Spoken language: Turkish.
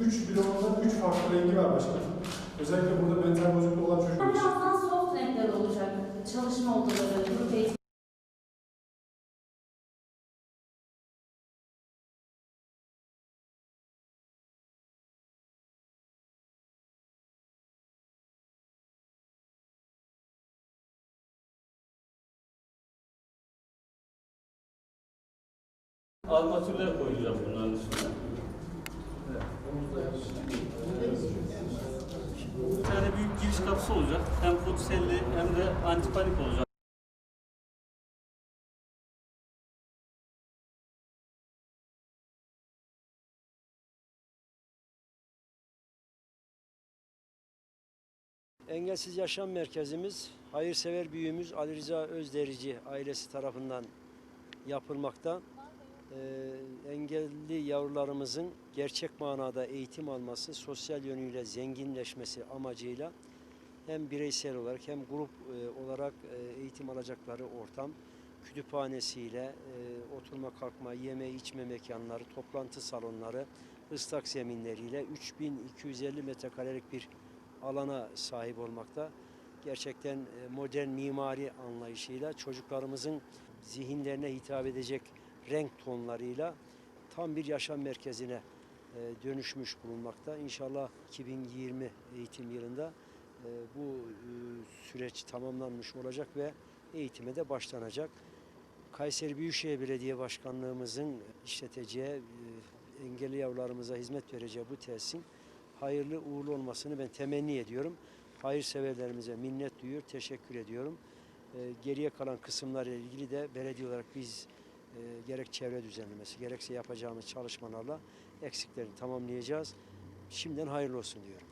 Üç bloğunda üç farklı rengi var başkanım. Özellikle burada mental bozukluğu olan çocuklar için. Birazdan soft renkler olacak. Çalışma odaları, grup eğitim. armatürler koyacağım bunların üstüne. Bir tane büyük giriş kapısı olacak. Hem futselli hem de antipanik olacak. Engelsiz Yaşam Merkezimiz hayırsever büyüğümüz Ali Rıza Özderici ailesi tarafından yapılmakta. Ee, engelli yavrularımızın gerçek manada eğitim alması, sosyal yönüyle zenginleşmesi amacıyla hem bireysel olarak hem grup e, olarak e, eğitim alacakları ortam, kütüphanesiyle, e, oturma kalkma, yeme içme mekanları, toplantı salonları, ıslak zeminleriyle 3250 metrekarelik bir alana sahip olmakta. Gerçekten e, modern mimari anlayışıyla çocuklarımızın zihinlerine hitap edecek renk tonlarıyla tam bir yaşam merkezine e, dönüşmüş bulunmakta. İnşallah 2020 eğitim yılında e, bu e, süreç tamamlanmış olacak ve eğitime de başlanacak. Kayseri Büyükşehir Belediye Başkanlığımızın işleteceği, engelli yavrularımıza hizmet vereceği bu tesisin hayırlı uğurlu olmasını ben temenni ediyorum. Hayırseverlerimize minnet duyuyor, teşekkür ediyorum. Geriye kalan kısımlarla ilgili de belediye olarak biz gerek çevre düzenlemesi gerekse yapacağımız çalışmalarla eksiklerini tamamlayacağız. Şimdiden hayırlı olsun diyorum.